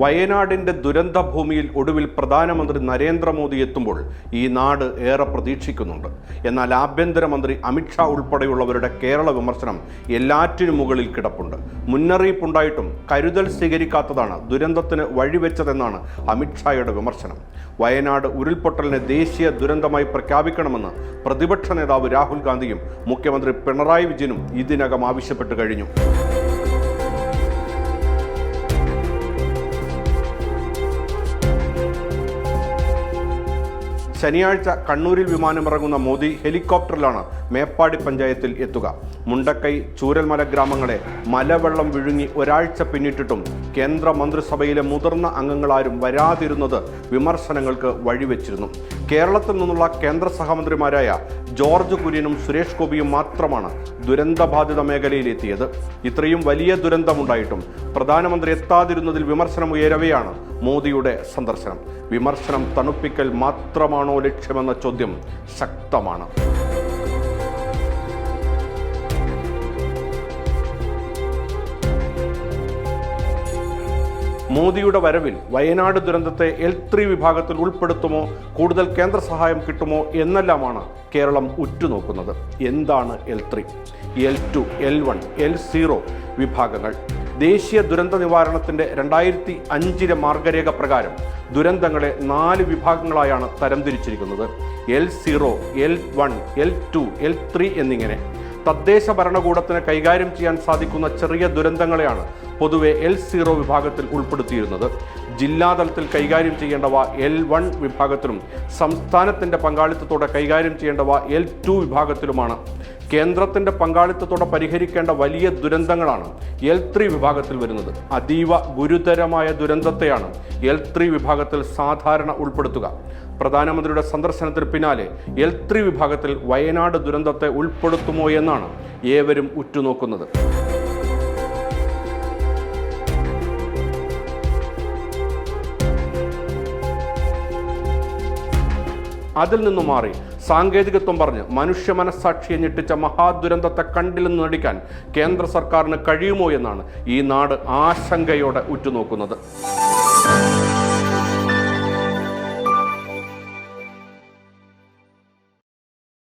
വയനാടിന്റെ ദുരന്ത ഭൂമിയിൽ ഒടുവിൽ പ്രധാനമന്ത്രി നരേന്ദ്രമോദി എത്തുമ്പോൾ ഈ നാട് ഏറെ പ്രതീക്ഷിക്കുന്നുണ്ട്. എന്നാൽ ആഭ്യന്തരമന്ത്രി അമിത്ഷാ ഉൾപ്പെടെയുള്ളവരുടെ കേരള വിമർശനം എല്ലാറ്റിനും മുകളിൽ കിടപ്പുണ്ട്. മുന്നറിയിപ്പുണ്ടായിട്ടും കരുതൽ സ്വീകരിക്കാത്തതാണ് ദുരന്തത്തിന് വഴിവെച്ചതെന്നാണ് അമിത്ഷായുടെ വിമർശനം. വയനാട് ഉരുൾപൊട്ടലിനെ ദേശീയ ദുരന്തമായി പ്രഖ്യാപിക്കണമെന്ന് പ്രതിപക്ഷ നേതാവ് രാഹുൽ ഗാന്ധിയും മുഖ്യമന്ത്രി പിണറായി വിജയനും ഇതിനകം ആവശ്യപ്പെട്ടു കഴിഞ്ഞു. ശനിയാഴ്ച കണ്ണൂരിൽ വിമാനമിറങ്ങുന്ന മോദി ഹെലികോപ്റ്ററിലാണ് മേപ്പാടി പഞ്ചായത്തിൽ എത്തുക. മുണ്ടക്കൈ ചൂരൽമല ഗ്രാമങ്ങളെ മലവെള്ളം വിഴുങ്ങി ഒരാഴ്ച പിന്നിട്ടിട്ടും കേന്ദ്ര മന്ത്രിസഭയിലെ മുതിർന്ന അംഗങ്ങളാരും വരാതിരുന്നത് വിമർശനങ്ങൾക്ക് വഴിവെച്ചിരുന്നു. കേരളത്തിൽ നിന്നുള്ള കേന്ദ്ര സഹമന്ത്രിമാരായ ജോർജ് കുര്യനും സുരേഷ് ഗോപിയും മാത്രമാണ് ദുരന്തബാധിത മേഖലയിലെത്തിയത്. ഇത്രയും വലിയ ദുരന്തമുണ്ടായിട്ടും പ്രധാനമന്ത്രി എത്താതിരുന്നതിൽ വിമർശനം ഉയരവെയാണ് മോദിയുടെ സന്ദർശനം. വിമർശനം തണുപ്പിക്കൽ മാത്രമാണോ ലക്ഷ്യമെന്ന ചോദ്യം ശക്തമാണ്. മോദിയുടെ വരവിൽ വയനാട് ദുരന്തത്തെ എൽ ത്രീ വിഭാഗത്തിൽ ഉൾപ്പെടുത്തുമോ കൂടുതൽ കേന്ദ്ര സഹായം കിട്ടുമോ എന്നെല്ലാമാണ് കേരളം ഉറ്റുനോക്കുന്നത്. എന്താണ് L three L two L one L zero വിഭാഗങ്ങൾ. ദേശീയ ദുരന്ത നിവാരണത്തിന്റെ രണ്ടായിരത്തി അഞ്ചിലെ മാർഗരേഖ പ്രകാരം ദുരന്തങ്ങളെ നാല് വിഭാഗങ്ങളായാണ് തരംതിരിച്ചിരിക്കുന്നത്. L zero L one L two L three എന്നിങ്ങനെ തദ്ദേശ ഭരണകൂടത്തിന് കൈകാര്യം ചെയ്യാൻ സാധിക്കുന്ന ചെറിയ ദുരന്തങ്ങളെയാണ് പൊതുവെ എൽ സീറോ വിഭാഗത്തിൽ ഉൾപ്പെടുത്തിയിരുന്നത്. ജില്ലാതലത്തിൽ കൈകാര്യം ചെയ്യേണ്ടവ എൽ വൺ വിഭാഗത്തിലും സംസ്ഥാനത്തിന്റെ പങ്കാളിത്തത്തോടെ കൈകാര്യം ചെയ്യേണ്ടവ എൽ ടു വിഭാഗത്തിലുമാണ്. കേന്ദ്രത്തിന്റെ പങ്കാളിത്തത്തോടെ പരിഹരിക്കേണ്ട വലിയ ദുരന്തങ്ങളാണ് എൽ ത്രീ വിഭാഗത്തിൽ വരുന്നത്. അതീവ ഗുരുതരമായ ദുരന്തത്തെയാണ് എൽ ത്രീ വിഭാഗത്തിൽ സാധാരണ ഉൾപ്പെടുത്തുക. പ്രധാനമന്ത്രിയുടെ സന്ദർശനത്തിന് പിന്നാലെ എൽ ത്രീ വിഭാഗത്തിൽ വയനാട് ദുരന്തത്തെ ഉൾപ്പെടുത്തുമോ എന്നാണ് ഏവരും ഉറ്റുനോക്കുന്നത്. അതിൽ നിന്നും മാറി. സാങ്കേതികത്വം പറഞ്ഞ് മനുഷ്യ മനസ്സാക്ഷിയെ ഞെട്ടിച്ച മഹാദുരന്തത്തെ കണ്ടിൽ നിന്ന് നടിക്കാൻ കേന്ദ്ര സർക്കാരിന് കഴിയുമോ എന്നാണ് ഈ നാട് ആശങ്കയോടെ ഉറ്റുനോക്കുന്നത്.